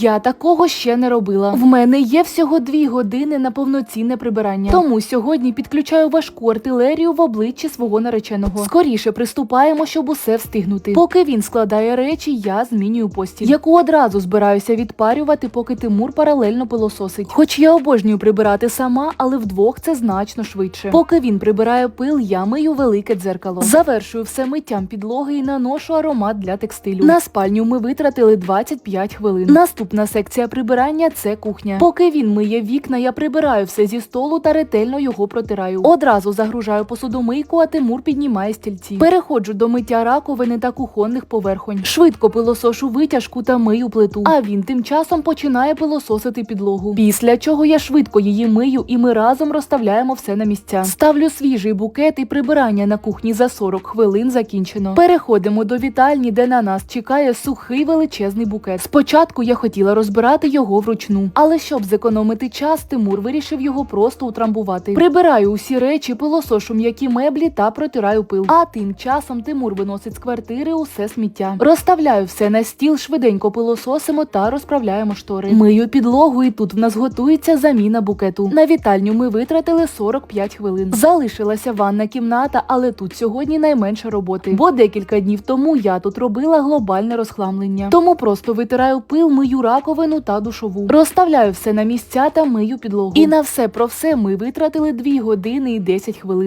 Я такого ще не робила. В мене є всього дві години на повноцінне прибирання. Тому сьогодні підключаю важку артилерію в обличчі свого нареченого. Скоріше приступаємо, щоб усе встигнути. Поки він складає речі, я змінюю постіль, яку одразу збираюся відпарювати, поки Тимур паралельно пилососить. Хоч я обожнюю прибирати сама, але вдвох це значно швидше. Поки він прибирає пил, я мию велике дзеркало. Завершую все миттям підлоги і наношу аромат для текстилю. На спальню ми витратили 25 хвилин. Наступна секція прибирання це кухня. Поки він миє вікна, я прибираю все зі столу та ретельно його протираю. Одразу загружаю посудомийку, а Тимур піднімає стільці. Переходжу до миття раковини та кухонних поверхонь. Швидко пилосошу витяжку та мию плиту. А він тим часом починає пилососити підлогу. Після чого я швидко її мию, і ми разом розставляємо все на місця. Ставлю свіжий букет і прибирання на кухні за 40 хвилин закінчено. Переходимо до вітальні, де на нас чекає сухий величезний букет. Спочатку я хотіла розбирати його вручну, але щоб зекономити час, Тимур вирішив його просто утрамбувати. Прибираю усі речі, пилосошу м'які меблі та протираю пил. А тим часом Тимур виносить з квартири усе сміття. Розставляю все на стіл, швиденько пилососимо та розправляємо штори. Мию підлогу, і тут в нас готується заміна букету. На вітальню ми витратили 45 хвилин. Залишилася ванна кімната, але тут сьогодні найменше роботи, бо декілька днів тому я тут робила глобальне розхламлення. Тому просто витираю пил, мию раковину та душову. Розставляю все на місця та мию підлогу. І на все про все ми витратили 2 години і 10 хвилин.